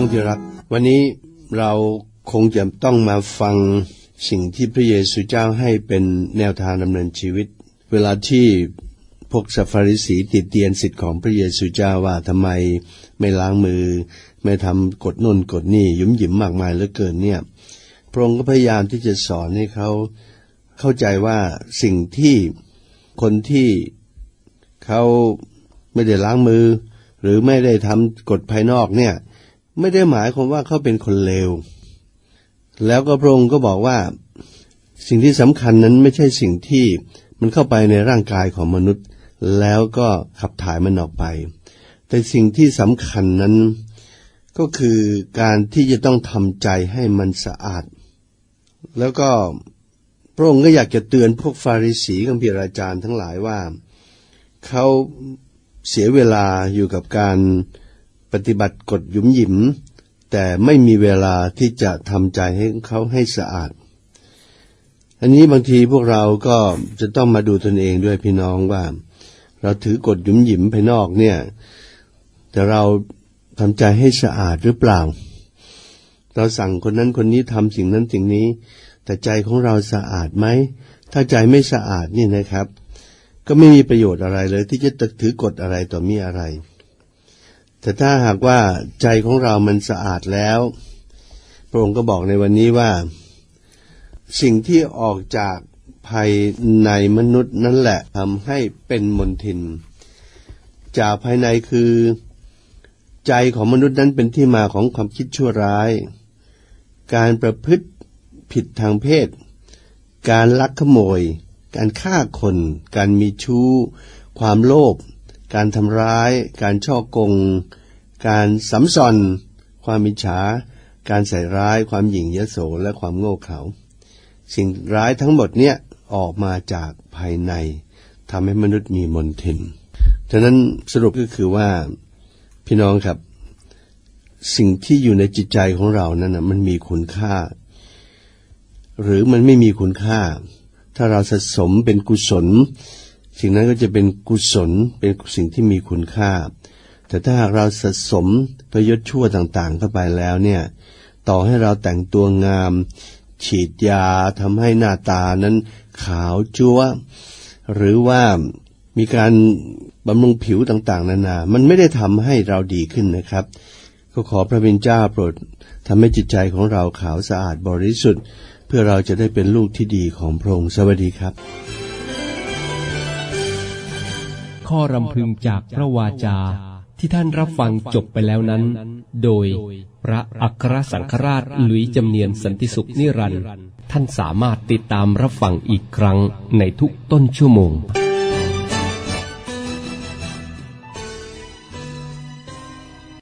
วันนี้เราคงจะต้องมาฟังสิ่งที่พระเยซูเจ้าให้เป็นแนวทางดำเนินชีวิต เวลาที่พวกสัฟาริสีติดเตียนสิทธิ์ของพระเยซูเจ้าว่าทำไมไม่ล้างมือ ไม่ทำกฎน่นกฎนี่ยุ่มหยิมมากมายเหลือเกินเนี่ย พระองค์ก็พยายามที่จะสอนให้เขาเข้าใจว่าสิ่งที่คนที่เขาไม่ได้ล้างมือ หรือไม่ได้ทำกฎภายนอกเนี่ย ไม่ได้หมายความว่าเขาเป็นคนเลว แล้วก็พระองค์ก็บอกว่าสิ่งที่สำคัญนั้นไม่ใช่สิ่งที่มันเข้าไปในร่างกายของมนุษย์ แล้วก็ขับถ่ายมันออกไป แต่สิ่งที่สำคัญนั้น ก็คือการที่จะต้องทำใจให้มันสะอาด แล้วก็พระองค์ก็อยากจะเตือนพวกฟาริสีกัมพีราจารย์ทั้งหลายว่าเขาเสียเวลาอยู่กับการ ปฏิบัติกฎหยุมหยิม แต่ไม่มีเวลาที่จะทำใจให้เขาให้สะอาด อันนี้บางทีพวกเราก็จะต้องมาดูตนเองด้วยพี่น้องว่า เราถือกฎหยุมหยิมภายนอกเนี่ย แต่เราทำใจให้สะอาดหรือเปล่า เราสั่งคนนั้นคนนี้ทำสิ่งนั้นสิ่งนี้ แต่ใจของเราสะอาดไหม ถ้าใจไม่สะอาดนี่นะครับ ก็ไม่มีประโยชน์อะไรเลย ที่จะถือกฎอะไรต่อมีอะไร แต่ถ้าหากว่าใจของเรามันสะอาดแล้ว พระองค์ก็บอกในวันนี้ว่า สิ่งที่ออกจากภายในมนุษย์นั่นแหละทำให้เป็นมนทิน จากภายในคือ ใจของมนุษย์นั้นเป็นที่มาของความคิดชั่วร้าย การประพฤติผิดทางเพศ การลักขโมย การฆ่าคน การมีชู้ ความโลภ การทำร้าย การช่อกง การสำซอน ความมิจฉา การใส่ร้าย ความหยิ่งยโส และความโง่เขลา สิ่งร้ายทั้งหมดเนี่ยออกมาจากภายในทำให้มนุษย์มีมนทินฉะนั้นสรุปก็คือว่าพี่น้องครับ สิ่งที่อยู่ในจิตใจของเรานั้นนะมันมีคุณค่า หรือมันไม่มีคุณค่า ถ้าเราสะสมเป็นกุศล สิ่งนั้นก็จะเป็นกุศลเป็นสิ่งที่มีคุณค่า แต่ถ้าหากเราสะสมประยศชั่วต่างๆ เข้าไปแล้วเนี่ย ต่อให้เราแต่งตัวงาม ฉีดยาทำให้หน้าตานั้นขาวจัววหรือว่ามีการบำรุงผิวต่างๆ นานา มันไม่ได้ทำให้เราดีขึ้นนะครับ ก็ขอพระบิดาเจ้าโปรดทำให้จิตใจของเราขาวสะอาดบริสุทธิ์ เพื่อเราจะได้เป็นลูกที่ดีของพระองค์สวัสดีครับ ข้อรำพึงจากพระวาจาที่ท่านรับฟังจบไปแล้วนั้น โดยพระอัครสังฆราชหลุยจำเนียนสันติสุขนิรันต์ท่านสามารถติดตามรับฟังอีกครั้งในทุกต้นชั่วโมง